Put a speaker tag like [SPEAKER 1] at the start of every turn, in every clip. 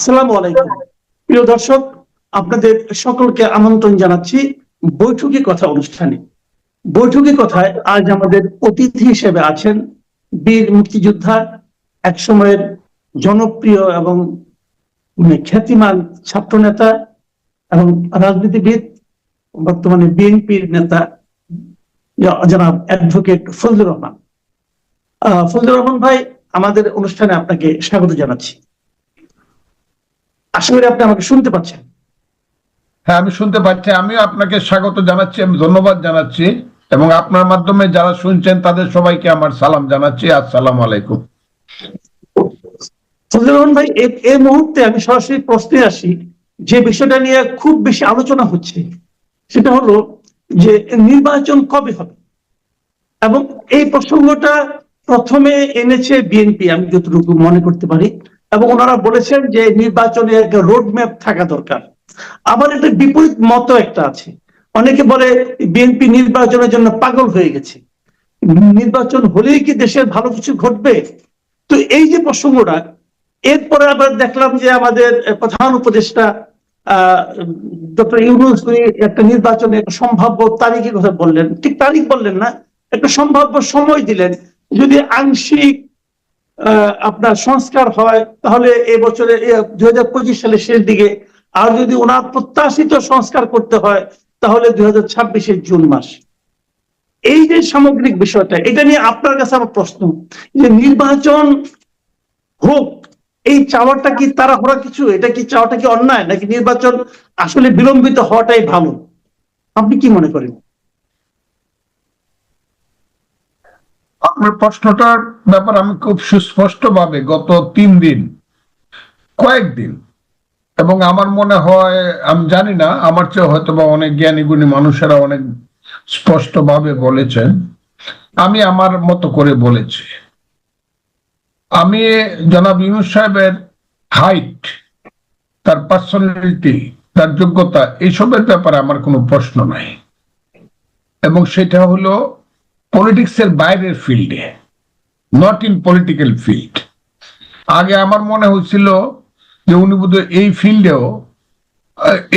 [SPEAKER 1] আসসালামু আলাইকুম। প্রিয় দর্শক, আপনাদের সকলকে আমন্ত্রণ জানাচ্ছি বৈঠকি কথা অনুষ্ঠানে। বৈঠকি কথায় আজ আমাদের অতিথি হিসেবে আছেন বীর মুক্তিযোদ্ধা এক সময়ের জনপ্রিয় এবং মানে খ্যাতিমান ছাত্রনেতা এবং রাজনীতিবিদ, বর্তমানে বিএনপির নেতা জনাব অ্যাডভোকেট ফজলুর রহমান। ফজলুর রহমান ভাই, আমাদের অনুষ্ঠানে আপনাকে স্বাগত জানাচ্ছি। আশা করি আপনি আমাকে শুনতে পাচ্ছেন।
[SPEAKER 2] হ্যাঁ আমি শুনতে পাচ্ছি। আমিও আপনাকে স্বাগত জানাচ্ছি আমি ধন্যবাদ জানাচ্ছি এবং আপনার মাধ্যমে যারা শুনছেন তাদের সবাইকে আমার সালাম জানাচ্ছি। আসসালাম আলাইকুম।
[SPEAKER 1] ফজলুর রহমান ভাই এই মুহূর্তে আমি সরাসরি প্রশ্নে আসি যে বিষয়টা নিয়ে খুব বেশি আলোচনা হচ্ছে সেটা হলো যে নির্বাচন কবে হবে? এবং এই প্রসঙ্গটা প্রথমে এনেছে বিএনপি আমি যতটুকু মনে করতে পারি। এবং ওনারা বলেছেন যে নির্বাচনে একটা রোড ম্যাপ থাকা দরকার। আবার একটা বিপরীত মত একটা আছে। অনেকে বলে বিএনপি নির্বাচনের জন্য পাগল হয়ে গেছে। নির্বাচন হলেই কি দেশের ভালো কিছু ঘটবে? তো এই যে প্রসঙ্গটা, এরপরে আবার দেখলাম যে আমাদের প্রধান উপদেষ্টা ডক্টর একটা নির্বাচনে সম্ভাব্য তারিখের কথা বললেন। ঠিক তারিখ বললেন না, একটা সম্ভাব্য সময় দিলেন। যদি আংশিক আপনার সংস্কার হয়, তাহলে এবছরে দুই হাজার পঁচিশ সালের শেষ দিকে আর যদি ওনার প্রত্যাশিত সংস্কার করতে হয়, তাহলে দুই হাজার ছাব্বিশের জুন মাস। এই যে সামগ্রিক বিষয়টা, এটা নিয়ে আপনার কাছে আমার প্রশ্ন, যে নির্বাচন হোক, এই চাওয়াটা কি তারা হওয়া কিছু? এটা কি চাওয়াটা কি অন্যায়, নাকি নির্বাচন আসলে বিলম্বিত হওয়াটাই ভালো? আপনি কি মনে করেন?
[SPEAKER 2] আপনার প্রশ্নটার ব্যাপার আমি খুব সুস্পষ্ট ভাবে গত তিন দিন, কয়েকদিন, এবং আমার মনে হয়, আমি জানি না, আমার চেয়ে হয়তো বা অনেক জ্ঞানী গুণী মানুষেরা অনেক স্পষ্ট ভাবে বলেছেন। আমি আমার মতো করে বলেছি। আমি জনাব ইউনুস সাহেবের হাইট তার পার্সোনালিটি তার যোগ্যতা এইসবের ব্যাপারে আমার কোনো প্রশ্ন নাই। এবং সেটা হলো পলিটিক্স এর বাইরের ফিল্ডে নট ইন পলিটিক্যাল ফিল্ড আগে আমার মনে হচ্ছিল যে উনি বোধহয় এই ফিল্ডেও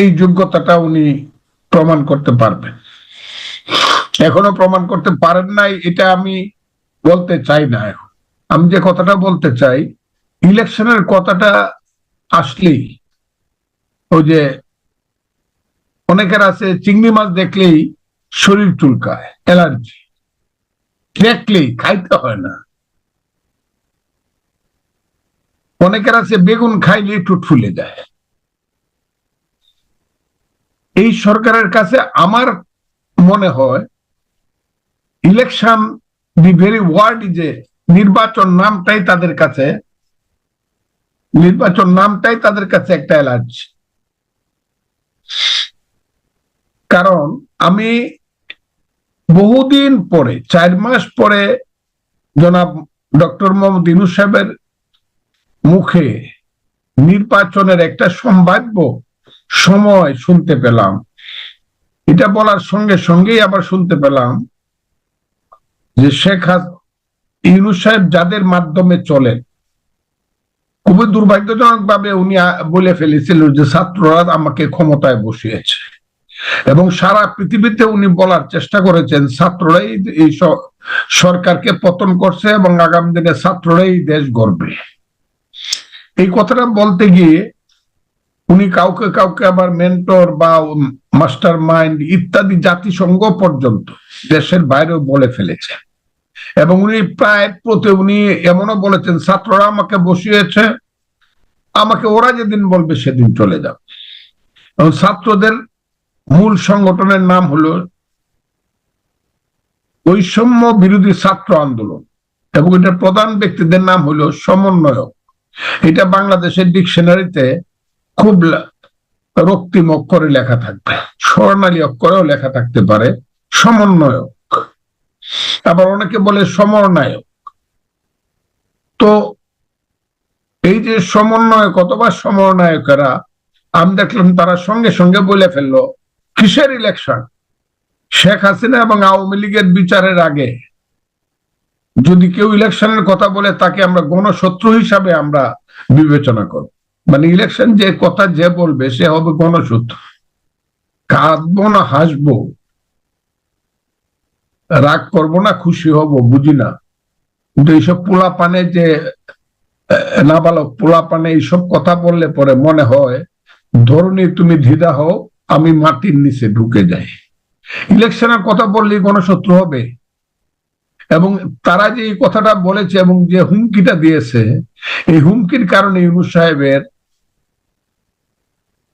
[SPEAKER 2] এই যোগ্যতাটা উনি প্রমাণ করতে পারবেন। এখনও প্রমাণ করতে পারেন নাই, এটা আমি বলতে চাই না এখন। আমি যে কথাটা বলতে চাই, ইলেকশনের কথাটা আসলেই ওই যে অনেকের আছে, চিংড়ি মাছ দেখলেই শরীর চুলকায়, অ্যালার্জি। দেখলেই খাইতে হয় না। অনেকের আছে বেগুন খাইলে একটু ফুলে যায়। এই সরকারের কাছে আমার মনে হয় ইলেকশন দি ভেরি ওয়ার্ড যে নির্বাচন নামটাই তাদের কাছে, নির্বাচন নামটাই তাদের কাছে একটা অ্যালার্জি কারণ আমি বহুদিন পরে, চার মাস পরে জনাব ডক্টর মোহাম্মদ ইনুস সাহেবের মুখে নির্বাচনের একটা সম্ভাব্য সময় শুনতে পেলাম। এটা বলার সঙ্গে সঙ্গেই আবার শুনতে পেলাম যে শেখ ইউনুস সাহেব যাদের মাধ্যমে চলেন, খুবই দুর্ভাগ্যজনক ভাবে উনি বলে ফেলেছিল যে ছাত্ররা আমাকে ক্ষমতায় বসিয়েছে। এবং সারা পৃথিবীতে উনি বলার চেষ্টা করেছেন, ছাত্ররাই এই সরকারকে পতন করছে এবং আগামী দিনে ছাত্ররাই দেশ গড়বে। এই কথাটা বলতে গিয়ে উনি কাউকে কাউকে আবার মেন্টর বা মাস্টার মাইন্ড ইত্যাদি জাতিসংঘ পর্যন্ত দেশের বাইরেও বলে ফেলেছে। এবং উনি প্রায় প্রতি, উনি এমনও বলেছেন, ছাত্ররা আমাকে বসিয়েছে, আমাকে ওরা যেদিন বলবে সেদিন চলে যাবে। এবং ছাত্রদের মূল সংগঠনের নাম হলো বৈষম্য বিরোধী ছাত্র আন্দোলন এবং এটার প্রধান ব্যক্তিদের নাম হলো সমন্বয়ক। এটা বাংলাদেশের ডিকশনারিতে খুব রক্তিম অক্ষরে লেখা থাকবে, স্বর্ণালী অক্ষরেও লেখা থাকতে পারে, সমন্বয়ক। আবার অনেকে বলে সমন্বয়ক। তো এই যে সমন্বয়ক অথবা সমন্বয়কেরা, আমি দেখলাম তারা সঙ্গে সঙ্গে বলে ফেলল কিসের ইলেকশন শেখ হাসিনা এবং আওয়ামী লীগের বিচারের আগে। যদি কেউ ইলেকশনের কথা বলে, তাকে আমরা গণশত্রু হিসাবে আমরা বিবেচনা করব। মানে ইলেকশন যে কথা যে বলবে, সে হবে গণসূত্র কাঁদবো না, হাসবো। রাগ করব না, খুশি হব, বুঝি না। কিন্তু এইসব পোলা পানে যে নাবালক পোলা পানে এইসব কথা বললে পরে মনে হয় ধরনী তুমি ধিদা হও আমি মাটির নিচে ঢুকে যাই। ইলেকশনের কথা বললেই গণশত্রু হবে। এবং তারা যে এই কথাটা বলেছে এবং যে হুমকিটা দিয়েছে, এই হুমকির কারণে ইউনুস সাহেবের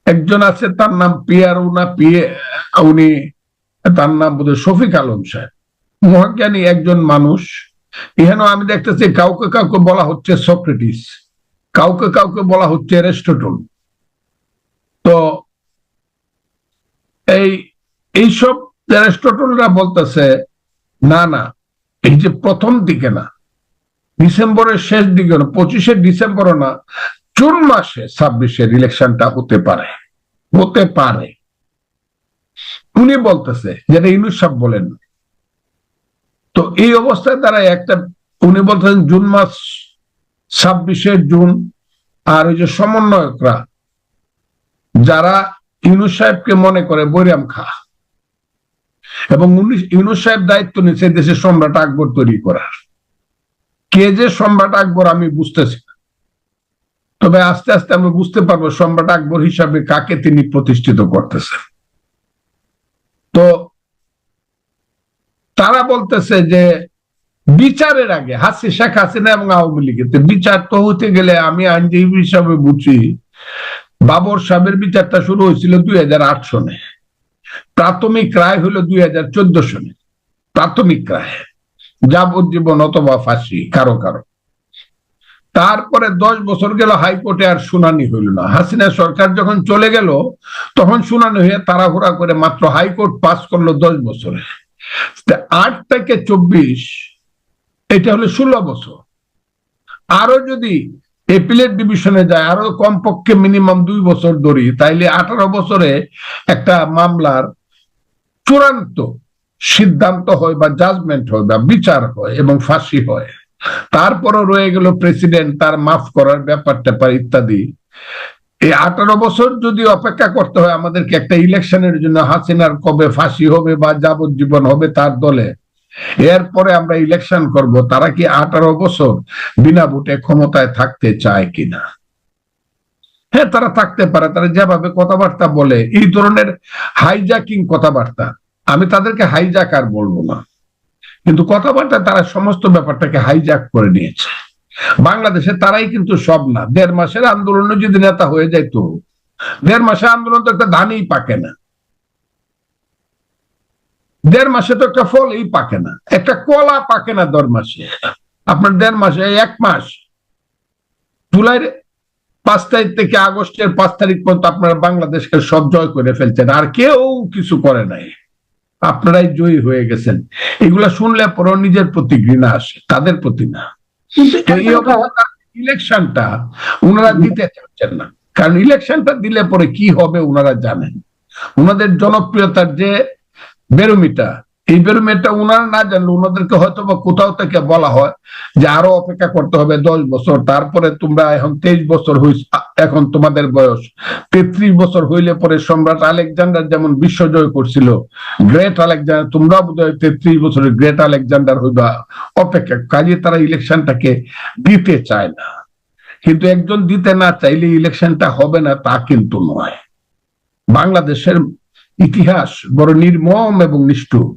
[SPEAKER 2] একজন আছে, তার নাম পিয়ার না পিয়ে, উনি, তার নাম বোধ শফিক আলম সাহেব। মহাজ্ঞানী একজন মানুষ। এখানে আমি দেখতেছি কাউকে কাউকে বলা হচ্ছে সক্রেটিস, কাউকে কাউকে বলা হচ্ছে অ্যারিস্টটল। তো এই, এইসব অ্যারিস্টটলরা বলতেছে, না না, এই যে প্রথম দিকে না, ডিসেম্বরের শেষ দিকে না, পঁচিশে ডিসেম্বরও না, জুন মাসে ছাব্বিশের ইলেকশনটা হতে পারে হতে পারে। উনি বলতেছে, যেটা ইউনুস সাহেব বলেন, তো এই অবস্থায় তারা একটা, উনি বলতেছেন জুন মাস ছাব্বিশে জুন, আর ওই যে সমন্বয়করা, যারা ইউনুস সাহেবকে মনে করে বৈরাম খা। এবং ইউনুস সাহেব দায়িত্ব নিয়েছে দেশের সম্রাট আকবর তৈরি করার। কে যে সম্রাট আকবর আমি বুঝতেছি না। তবে আস্তে আস্তে আমরা বুঝতে পারব সম্রাট আকবর হিসাবে কাকে তিনি প্রতিষ্ঠিত করতেছেন। তো তারা বলতেছে যে বিচারের আগে হাসি, শেখ হাসিনা এবং আওয়ামী লীগের বিচার তো হতে গেলে আমি আইনজীবী হিসাবে বুঝি বাবর সাহেবের বিচারটা শুরু হয়েছিল দুই হাজার আট সনে। প্রাথমিক রায় হলো দুই হাজার চোদ্দ সনে। প্রাথমিক রায়। যাবজ্জীবন অথবা ফাঁসি, কারও কারও। তারপরে দশ বছর গেল, হাইকোর্টে আর শুনানি হইল না। হাসিনা সরকার যখন চলে গেল, তখন শুনানি হয়ে তাড়াহুড়া করে মাত্র হাইকোর্ট পাস করল দশ বছরে। আট থেকে চব্বিশ, এটা হলো ষোলো বছর। আরও যদি এপিলেট ডিভিশনে যায়, আরও কমপক্ষে মিনিমাম দুই বছর ধরি, তাইলে আঠারো বছরে একটা মামলার চূড়ান্ত সিদ্ধান্ত হয় বা জাজমেন্ট হয় বা বিচার হয় এবং ফাঁসি হয়। তারপরও রয়ে গেল প্রেসিডেন্ট তার মাফ করার ব্যাপার ট্যাপার ইত্যাদি। এই আঠারো বছর যদি অপেক্ষা করতে হয়, আমাদেরকে একটা ইলেকশনের জন্য হাসিনার কবে ফাঁসি হবে বা যাবজ্জীবন হবে তার দলে এরপরে আমরা ইলেকশন করব, তারা কি আঠারো বছর বিনা ভোটে ক্ষমতায় থাকতে চায় কিনা? হ্যাঁ তারা থাকতে পারে, তারা যেভাবে কথাবার্তা বলে, এই ধরনের হাইজাকিং কথাবার্তা। আমি তাদেরকে হাইজাকার বলব না। কিন্তু কথাবার্তা তারা সমস্ত ব্যাপারটাকে হাইজাক করে নিয়েছে। বাংলাদেশে তারাই কিন্তু সব না। দেড় মাসের আন্দোলনে যদি নেতা হয়ে যাইতো, দেড় মাসের আন্দোলন তো একটা ধানই পাকে না। দেড় মাসে তো একটা ফলই পাকে না। একটা কলা পাকে না দেড় মাসে। আপনার দেড় মাসে এক মাস। জুলাইয়ের পাঁচ তারিখ থেকে আগস্টের পাঁচ তারিখ পর্যন্ত আপনারা বাংলাদেশকে সব জয় করে ফেলছেন। আর কেউ কিছু করে নাই। আপনারাই জয়ী হয়ে গেছেন। এগুলা শুনলে পরেও নিজের প্রতি ঘৃণা আসে তাদের প্রতি না। এই ইলেকশনটা ওনারা দিতে চাচ্ছেন না। কারণ ইলেকশনটা দিলে পরে কি হবে ওনারা জানেন। ওনাদের জনপ্রিয়তার যে বেরোমিটার এই বেরোমিটার ওনারা না জানলে ওনাদেরকে হয়তো বা কোথাও থেকে বলা হয় যে আরও অপেক্ষা করতে হবে দশ বছর, তারপরে তোমরা এখন তেইশ বছর হইস এখন তোমাদের বয়স। তেত্রিশ বছর হইলে পরে সম্রাট আলেকজান্ডার যেমন বিশ্বজয় করছিল, গ্রেট আলেকজান্ডার তোমরা বোধ হয় তেত্রিশ বছরের গ্রেট আলেকজান্ডার হইবা অপেক্ষা, কাজে তারা ইলেকশনটাকে দিতে চায় না। কিন্তু একজন দিতে না চাইলে ইলেকশনটা হবে না তা কিন্তু নয়। বাংলাদেশের ইতিহাস বড় নির্মম এবং নিষ্ঠুর।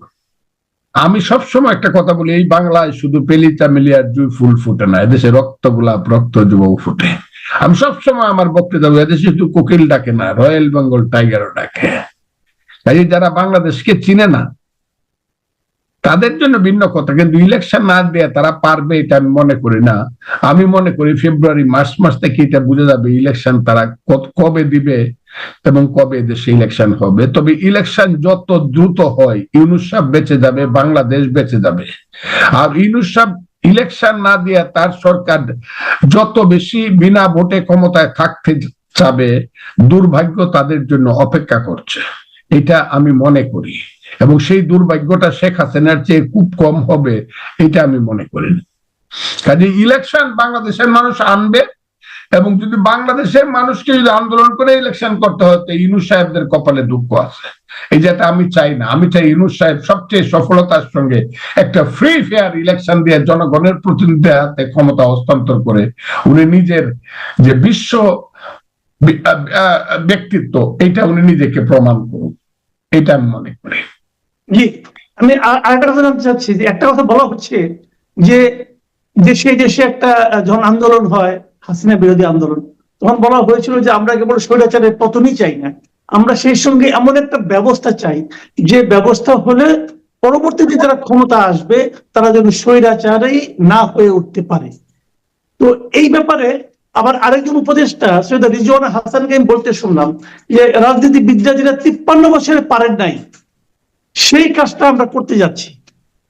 [SPEAKER 2] আমি সবসময় একটা কথা বলি, এই বাংলায় শুধু পেলি চামেলিয়ার জুই ফুল ফুটে না, এদেশে রক্ত গোলাপ, রক্ত যুবক ফুটে। আমি সবসময় আমার বক্তৃতা এদেশে শুধু কোকিল ডাকে না, রয়্যাল বেঙ্গল টাইগারও ডাকে। কাজে যারা বাংলাদেশকে চিনে না, তাদের জন্য ভিন্ন কথা, কিন্তু ইলেকশন না দিয়ে তারা পারবে এটা আমি মনে করি না। আমি মনে করি ফেব্রুয়ারি মার্চ মাস থেকে এটা বুঝে যাবে ইলেকশন তারা কবে দিবে। এবং কবে দেশে ইলেকশন হবে? তবে ইলেকশন যত দ্রুত হয়, ইউনুস বেঁচে যাবে, বাংলাদেশ বেঁচে যাবে। আর ইউনুস ইলেকশন না দিয়ে তার সরকার যত বেশি বিনা ভোটে ক্ষমতায় থাকতে চাবে, দুর্ভাগ্য তাদের জন্য অপেক্ষা করছে। এটা আমি মনে করি। এবং সেই দুর্ভাগ্যটা শেখ হাসিনার চেয়ে খুব কম হবে, এটা আমি মনে করি কাজে ইলেকশন বাংলাদেশের মানুষ আনবে এবং যদি বাংলাদেশের মানুষকে যদি আন্দোলন করে ইলেকশন করতে হতো ইউনুস সাহেবদের কপালে দুঃখ আছে। এই যেটা আমি চাই না। আমি চাই ইউনুস সাহেব সবচেয়ে সফলতার সঙ্গে একটা ফ্রি ফেয়ার ইলেকশন দিয়ে জনগণের প্রতিনিধিদের হাতে ক্ষমতা হস্তান্তর করে, উনি নিজের যে বিশ্ব ব্যক্তিত্ব, এটা উনি নিজেকে প্রমাণ করুন। এটা আমি মনে করি।
[SPEAKER 1] আমি আরেকটা কথা জানতে চাচ্ছি যে একটা কথা বলা হচ্ছে যে দেশে দেশে একটা যখন আন্দোলন হয় হাসিনা বিরোধী আন্দোলন। তখন বলা হয়েছিল যে আমরা কেবল স্বৈরাচারের পতনই চাই না। আমরা সেই সঙ্গে এমন একটা ব্যবস্থা চাই, যে ব্যবস্থা হলে পরবর্তীতে যারা ক্ষমতা আসবে, তারা যেন স্বৈরাচারেই না হয়ে উঠতে পারে। তো এই ব্যাপারে আবার আরেকজন উপদেষ্টা, সৈয়দ রিজওয়ানা হাসানকে আমি বলতে শুনলাম যে রাজনীতিবিদরা যেটা তিপ্পান্ন বছরে পারেন নাই। সেই কাজটা আমরা করতে যাচ্ছি।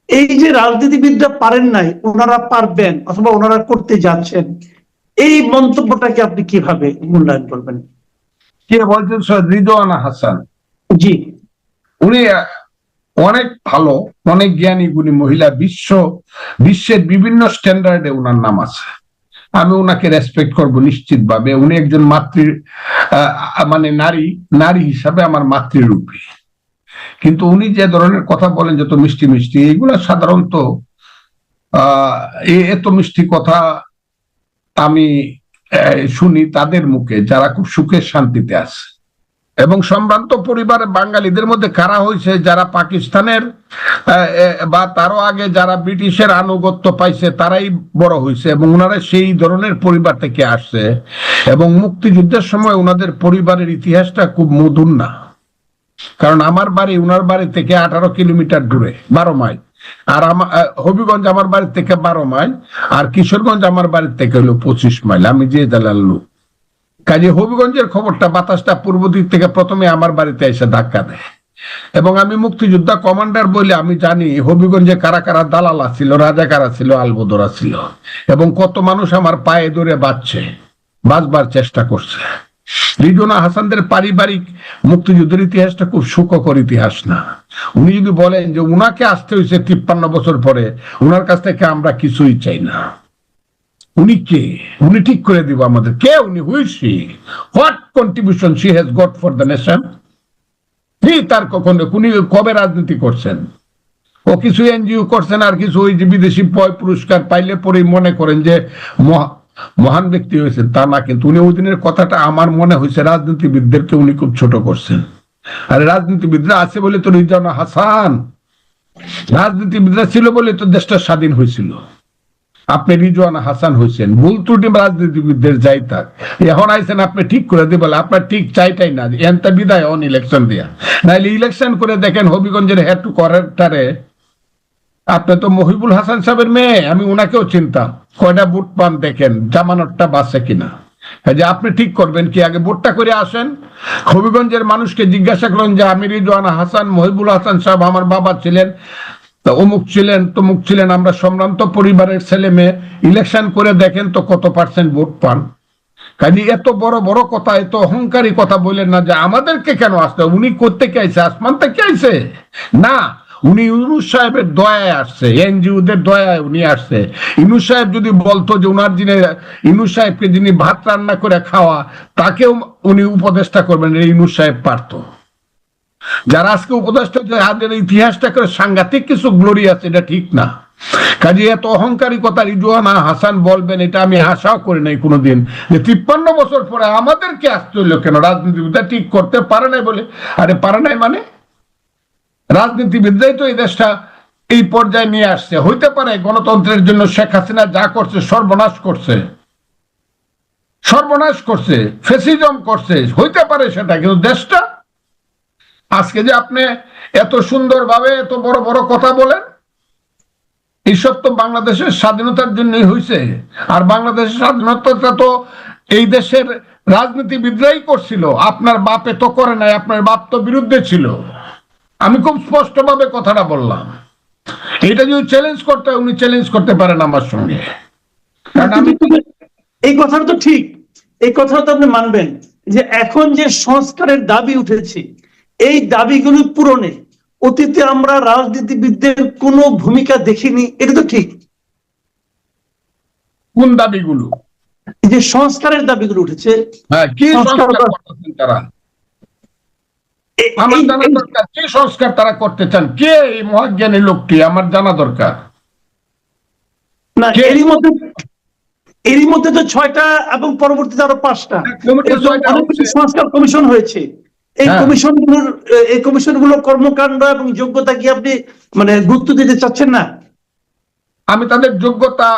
[SPEAKER 1] এই যে রাজনীতিবিদরা পারেন নাই, ওনারা পারবেন অথবা ওনারা করতে যাচ্ছেন এই মন্তব্যটাকে আপনি কীভাবে মূল্যায়ন করবেন?
[SPEAKER 2] কে বলছেন? রিজওয়ানা হাসান।
[SPEAKER 1] জি।
[SPEAKER 2] উনি অনেক ভালো অনেক জ্ঞানী গুণী মহিলা বিশ্ব বিশ্বের বিভিন্ন স্ট্যান্ডার্ডে উনার নাম আছে। আমি উনাকে রেসপেক্ট করব নিশ্চিত ভাবে উনি একজন মাতৃ মানে নারী নারী হিসাবে আমার মাতৃরূপী। কিন্তু উনি যে ধরনের কথা বলেন যত মিষ্টি মিষ্টি এগুলা সাধারণত এত মিষ্টি কথা আমি শুনি তাদের মুখে যারা খুব সুখের শান্তিতে আছে। এবং সম্ভ্রান্ত পরিবারে বাঙালিদের মধ্যে কারা হয়েছে, যারা পাকিস্তানের বা তারও আগে যারা ব্রিটিশের আনুগত্য পাইছে, তারাই বড় হয়েছে এবং ওনারা সেই ধরনের পরিবার থেকে আসছে। এবং মুক্তিযুদ্ধের সময় ওনাদের পরিবারের ইতিহাসটা খুব মধুর না। কারণ আমার বাড়ি ওনার বাড়ি থেকে আঠারো কিলোমিটার দূরে, বারো মাইল। আর আমার হবিগঞ্জ আমার বাড়ি থেকে বারো মাইল, আর কিশোরগঞ্জ আমার বাড়ি থেকে হলো পঁচিশ মাইল। আমি যে দালাল লোক। কাজে হবিগঞ্জের খবরটা বাতাসটা পূর্ব দিক থেকে প্রথমে আমার বাড়িতে এসে ধাক্কা দেয়। এবং আমি মুক্তিযোদ্ধা কমান্ডার বলে আমি জানি, হবিগঞ্জে কারা কারা দালালা ছিল রাজা কারা ছিল আলবদরা ছিল এবং কত মানুষ আমার পায়ে ধরে বাঁচছে, বাঁচবার চেষ্টা করছে। রিজনা হাসানদের পারিবারিক মুক্তিযুদ্ধের ইতিহাসটা খুব সুখকর ইতিহাস না। উনি যদি বলেন যে উনাকে আসতে হয়েছে তিপ্পান্ন বছর পরে, উনার কাছ থেকে আমরা কিছুই চাই না। উনি কে? উনি ঠিক করে দিব আমাদের। কে উনি? Who is she what contribution she has got for the nation কি তার কখনো, উনি কবে রাজনীতি করছেন? ও কিছু এনজিও করছেন আর কিছু ওই যে বিদেশি পয় পুরস্কার পাইলে পরেই মনে করেন যে মহান ব্যক্তি হয়েছেন, তা না কিন্তু উনি ওই দিনের কথাটা আমার মনে হয়েছে, রাজনীতিবিদদেরকে উনি খুব ছোট করছেন। আর রাজনীতিবিদরা আছে বলে তো রিজানা হাসান। রাজনীতিবিদরা ছিল বলে তো দেশটা স্বাধীন হয়েছিল। আপনি রিজওয়ানা হাসান হয়েছেন, ভুল ত্রুটি রাজনীতিবিদদের যাই থাক। এখন আইছেন আপনি ঠিক করে দিয়ে বলে আপনার ঠিক চাইটাই না। এনটা বিদায়, অন ইলেকশন দিয়া। নাইলে ইলেকশন করে দেখেন হবিগঞ্জের হেড টু করারটারে আপনি তো মহিবুল হাসান সাহেবের মেয়ে, আমি উনাকেও চিনতাম। কয়টা বুট পান দেখেন, জামানতটা বাসে কিনা। যে আপনি ঠিক করবেন কি, আগে ভোটটা করে আসেন। হবিগঞ্জের মানুষকে জিজ্ঞাসা করেন যে, আমি রিজওয়ানা হাসান, মহিবুল হাসান সাহেব আমার বাবা ছিলেন। অমুক ছিলেন, তমুক ছিলেন, আমরা সম্ভ্রান্ত পরিবারের ছেলে মেয়ে। ইলেকশন করে দেখেন তো কত পার্সেন্ট ভোট পান। কাজে এত বড় বড় কথা, এত অহংকারী কথা বললেন না যে, আমাদেরকে কেন আসতে? উনি করতে কে আইছে? আসমান থেকে আইছে? না উনি ইউনুস সাহেবের দয়ায় আসছে, এনজিওদের দয়ায় উনি আসছে। ইউনুস সাহেব যদি বলতো যে উনার যিনি, ইউনুস সাহেবকে যিনি ভাত রান্না করে খাওয়া, তাকেও উনি উপদেষ্টা করবেন এই ইউনুস সাহেব পারতো। যারা আজকে উপদেষ্টা ইতিহাসটা করে সাংঘাতিক কিছু গ্লোরি আছে, এটা ঠিক না। কাজে এত অহংকারী কথা রিজওয়ানা হাসান বলবেন, এটা আমি আশাও করি নাই কোনোদিন। যে তিপ্পান্ন বছর পরে আমাদেরকে আসতে হইল কেন? রাজনীতিবিদরা ঠিক করতে পারে নাই বলে। আরে পারে নাই মানে? রাজনীতিবিদরাই তো এই দেশটা এই পর্যায়ে নিয়ে আসছে। হইতে পারে গণতন্ত্রের জন্য শেখ হাসিনা যা করছে সর্বনাশ করছে। সর্বনাশ করছে, ফেসিজম করছে, হইতে পারে সেটা, কিন্তু দেশটা আজকে যে আপনি এত সুন্দরভাবে এত বড় বড় কথা বলেন এইসব তো বাংলাদেশের স্বাধীনতার জন্যই হয়েছে আর বাংলাদেশের স্বাধীনতাটা তো এই দেশের রাজনীতিবিদরাই করছিল। আপনার বাপে তো করে নাই, আপনার বাপ তো বিরুদ্ধে ছিল। আমি খুব স্পষ্টভাবে কথাটা বললাম। এটা যদি চ্যালেঞ্জ করতে হয়, উনি চ্যালেঞ্জ করতে পারেন আমার সঙ্গে। কারণ আমি
[SPEAKER 1] এই কথাটা তো ঠিক। এই কথাটা তো আপনি মানবেন যে এখন যে সংস্কারের দাবি উঠেছে এই দাবিগুলো পূরণে অতীতে আমরা রাজনীতিবিদদের কোনো ভূমিকা দেখিনি এটা তো ঠিক।
[SPEAKER 2] কোন দাবিগুলো?
[SPEAKER 1] এই যে সংস্কারের দাবিগুলো উঠেছে
[SPEAKER 2] হ্যাঁ কি
[SPEAKER 1] সংস্কার
[SPEAKER 2] তারা? আমার জানা দরকার কি সংস্কার তারা করতে চান? কে এই মহাজ্ঞানী লোকটি? আমার জানা দরকার।
[SPEAKER 1] না এরই মধ্যে এরই মধ্যে তো ছয়টা এবং পরবর্তীতে আরও পাঁচটা।
[SPEAKER 2] হচ্ছে।
[SPEAKER 1] সংস্কার কমিশন হয়েছে। এই
[SPEAKER 2] হ্যাঁ।
[SPEAKER 1] কমিশনগুলোর এই কমিশনগুলোর কর্মকাণ্ড এবং যোগ্যতা কি আপনি মানে গুরুত্ব দিতে চাচ্ছেন না?
[SPEAKER 2] আমি তাদের যোগ্যতা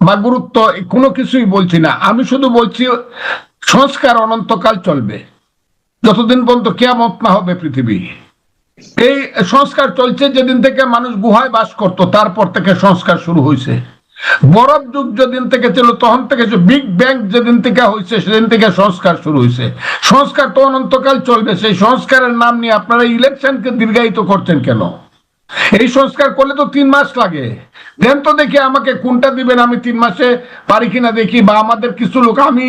[SPEAKER 2] বা গুরুত্ব কোনো কিছুই বলছি না। আমি শুধু বলছি সংস্কার অনন্তকাল চলবে। যতদিন পর্যন্ত কেয়ামত না হবে পৃথিবী। এই সংস্কার চলছে যেদিন থেকে মানুষ গুহায় বাস করত, তারপর থেকে সংস্কার শুরু হয়েছে বরফ যুগ যেদিন থেকে ছিল, তখন থেকে বিগ ব্যাং যেদিন থেকে হয়েছে সেদিন থেকে সংস্কার শুরু হয়েছে সংস্কার তো অনন্তকাল চলবে, সেই সংস্কারের নাম নিয়ে আপনারা ইলেকশনকে দীর্ঘায়িত করছেন কেন? এই সংস্কার করলে তো তিন মাস লাগে। দেন তো দেখি আমাকে কোনটা দিবেন, আমি তিন মাসে পারি কিনা দেখি, বা আমাদের কিছু লোক আমি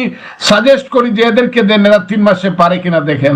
[SPEAKER 2] সাজেস্ট করি যে এদেরকে দেন, এরা তিন মাসে পারে কিনা দেখেন।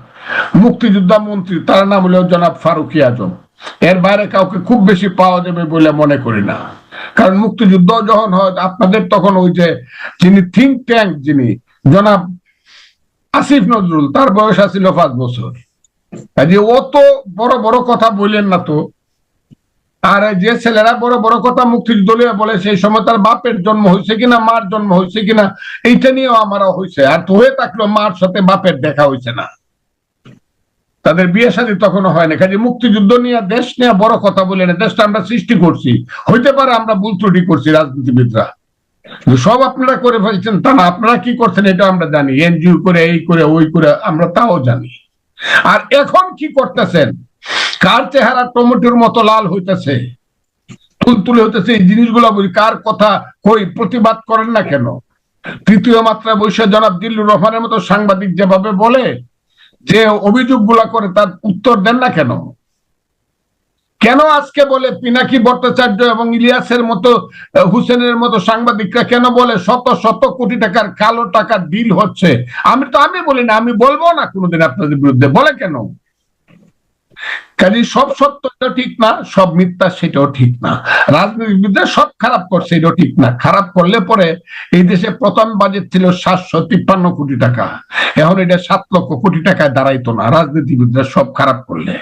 [SPEAKER 2] মুক্তিযোদ্ধা মন্ত্রী, তার নাম হলো জনাব ফারুকি আজম। এর বাইরে কাউকে খুব বেশি পাওয়া যাবে বলে মনে করি না। কারণ মুক্তিযুদ্ধ যখন হয়, আপনাদের তখন ওই যে যিনি থিঙ্ক ট্যাঙ্ক যিনি, জনাব আসিফ নজরুল, তার বয়স আছিল পাঁচ বছর। কাজে ও তো বড় বড় কথা বললেন না তো। আর যে ছেলেরা বড় বড় কথা মুক্তিযুদ্ধ নিয়ে বলে, সেই সময় তার বাপের জন্ম হয়েছে কিনা, মার জন্ম হয়েছে কিনা, এইটা নিয়েও আমারও হয়েছে আর তো হয়ে থাকল মার সাথে বাপের দেখা হয়েছে না। তাদের বিয়ে শাদী তখনও হয় না। কাজে মুক্তিযুদ্ধ নিয়ে, দেশ নিয়ে বড় কথা বলে না। দেশটা আমরা সৃষ্টি করছি। হইতে পারে আমরা ভুল ত্রুটি করছি রাজনীতিবিদরা। সব আপনারা করে ফেলছেন তা না। আপনারা কি করছেন এটা আমরা জানি। এনজিও করে, এই করে, ওই করে, আমরা তাও জানি। আর এখন কি করতেছেন? কার চেহারা টমেটোর মতো লাল হইতেছে? তুলতুলে হইতেছে এই জিনিসগুলো বলি। কার কথা কই? প্রতিবাদ করেন না কেন? তৃতীয় মাত্রায় বৈশ্য জনাব দিল্লুর রহমানের মতো সাংবাদিক যেভাবে বলে যে অভিযোগগুলা করে তার উত্তর দেন না কেন? কেন আজকে বলে পিনাকি ভট্টাচার্য এবং ইলিয়াসের মতো হুসেনের মতো সাংবাদিকরা কেন বলে শত শত কোটি টাকার কালো টাকার ডিল হচ্ছে? আমি তো, আমি বলি না, আমি বলব না কোনোদিন আপনাদের বিরুদ্ধে। বলে কেন? কাজে সব সত্য ঠিক না, সব মিথ্যা সেটাও ঠিক না। রাজনীতিবিদরা সব খারাপ করছে, এটাও ঠিক না। খারাপ করলে পরে এই দেশে প্রথম বাজেট ছিল সাতশো তিপ্পান্ন কোটি টাকা। এখন এটা সাত লক্ষ কোটি টাকায় দাঁড়াইতো না। রাজনীতিবিদরা সব খারাপ করলে।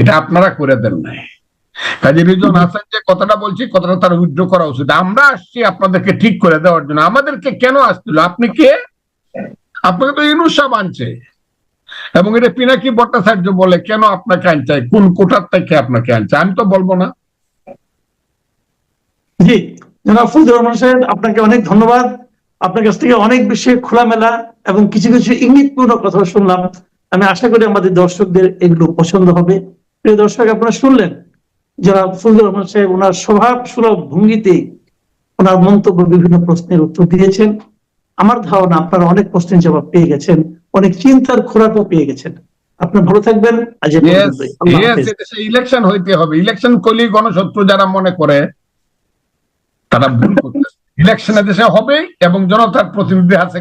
[SPEAKER 2] এটা আপনারা করে দেন নাই। কাজী রিজন হাসান যে কথাটা বলছি, কথাটা তার উইথড্র করা উচিত। আমরা আসছি আপনাদেরকে ঠিক করে দেওয়ার জন্য। আমাদেরকে কেন আসছিল আপনি কে? আপনাকে তো ইনুসা আনছে। এবং এটা পিনাকি ভট্টাচার্য বলে, কেন আপনাকে আনছে? কোন কোটার থেকে আপনাকে আনছে? আমি তো বলব না।
[SPEAKER 1] জি, জনাব সাহেব, আপনাকে অনেক ধন্যবাদ। আপনার কাছ থেকে অনেক বেশি খোলামেলা এবং কিছু কিছু ইঙ্গিতপূর্ণ কথা শুনলাম। আমি আশা করি আমাদের দর্শকদের এগুলো পছন্দ হবে। প্রিয় দর্শক, আপনারা শুনলেন জনাব ফজলুর রহমান সাহেব ওনার স্বভাব সুলভ ভঙ্গিতে ওনার মন্তব্য বিভিন্ন প্রশ্নের উত্তর দিয়েছেন। আমার ধারণা আপনারা অনেক প্রশ্নের জবাব পেয়ে গেছেন। অনেক চিন্তার খোরাকও পেয়ে গেছেন। আপনার ভালো থাকবেন।
[SPEAKER 2] ইলেকশন হইতে হবে। ইলেকশন করলে গণশত্রু যারা মনে করে তারা ভুল করতেছে ইলেকশনে দেশে হবে এবং জনতার প্রতিনিধি আছে